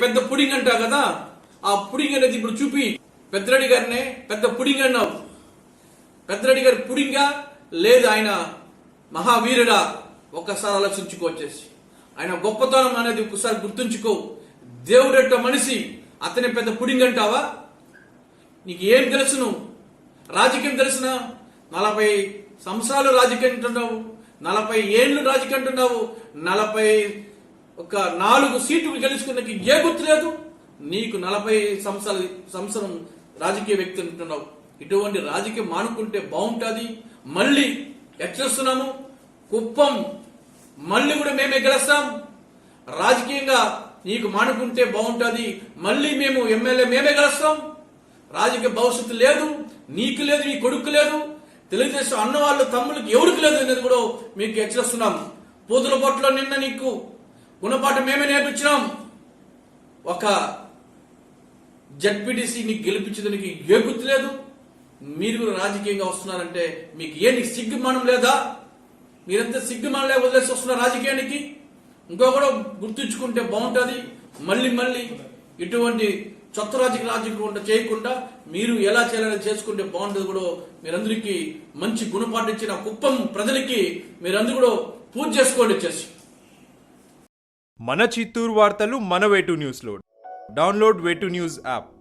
పెద్ద పుడింగ్ అంటావు కదా? ఆ పుడింగ్ అనేది ఇప్పుడు చూపి. పెద్దరెడ్డి గారినే పెద్ద పుడింగ్ అన్నావు. పెద్దరెడ్డి గారి పుడింగా? లేదు ఆయన మహావీరుడా? ఒక్కసారి ఆలోచించుకోవచ్చేసి ఆయన గొప్పతనం అనేది ఒకసారి గుర్తుంచుకో. దేవుడెట్ట మనిషి అతని పెద్ద పుడింగ్ అంటావా? నీకు ఏం తెలుసును రాజకీయం తెలిసిన? నలభై సంవత్సరాలు రాజకీయం అంటున్నావు. నలభై ఏళ్ళు రాజకీయం అంటున్నావు. నలభై ఒక నాలుగు సీట్లు గెలుచుకున్నకి ఏ గుర్తు లేదు. నీకు నలభై సంవత్సరాల సంవత్సరం రాజకీయ వ్యక్తి అంటున్నావు. ఇటువంటి రాజకీయం మానుకుంటే బాగుంటుంది. మళ్ళీ ఎట్లేస్తున్నాము? కుప్పం. మళ్ళీ కూడా మేమే గెలుస్తాం. రాజకీయంగా నీకు మానుకుంటే బాగుంటుంది. మళ్ళీ మేము ఎమ్మెల్యే మేమే గెలుస్తాం. రాజకీయ భవిష్యత్తు లేదు. నీకు లేదు నీ కొడుకు లేదు. తెలుగుదేశం అన్న వాళ్ళు తమ్ముళ్ళకి ఎవరికి లేదు అనేది కూడా మీకు హెచ్చరిస్తున్నాం పూతుల పొట్టలో నిన్న నీకు గుణపాఠం మేమే నేర్పించినాం. ఒక జడ్పీటీసీని గెలిపించడానికి ఏ గుర్తు లేదు. మీరు కూడా రాజకీయంగా వస్తున్నారంటే మీకు ఏంటి సిగ్గుమానం లేదా? మీరంతా సిగ్గుమానం లేక వదిలేసి వస్తున్నారు రాజకీయానికి? ఇంకో కూడా గుర్తుంచుకుంటే బాగుంటుంది. మళ్ళీ మళ్ళీ ఇటువంటి చొత్త రాజకీయ రాజకీయ చేయకుండా మీరు ఎలా చేయాలని చేసుకుంటే బాగుంటుంది కూడా మీరందరికీ మంచి గుణపాఠించిన ఇచ్చిన కుప్పం ప్రజలకి మీరందరూ కూడా పూజ చేసుకోండి చేసి మన చిత్తూరు వార్తలు మన వేటు న్యూస్లో. Download way two news app.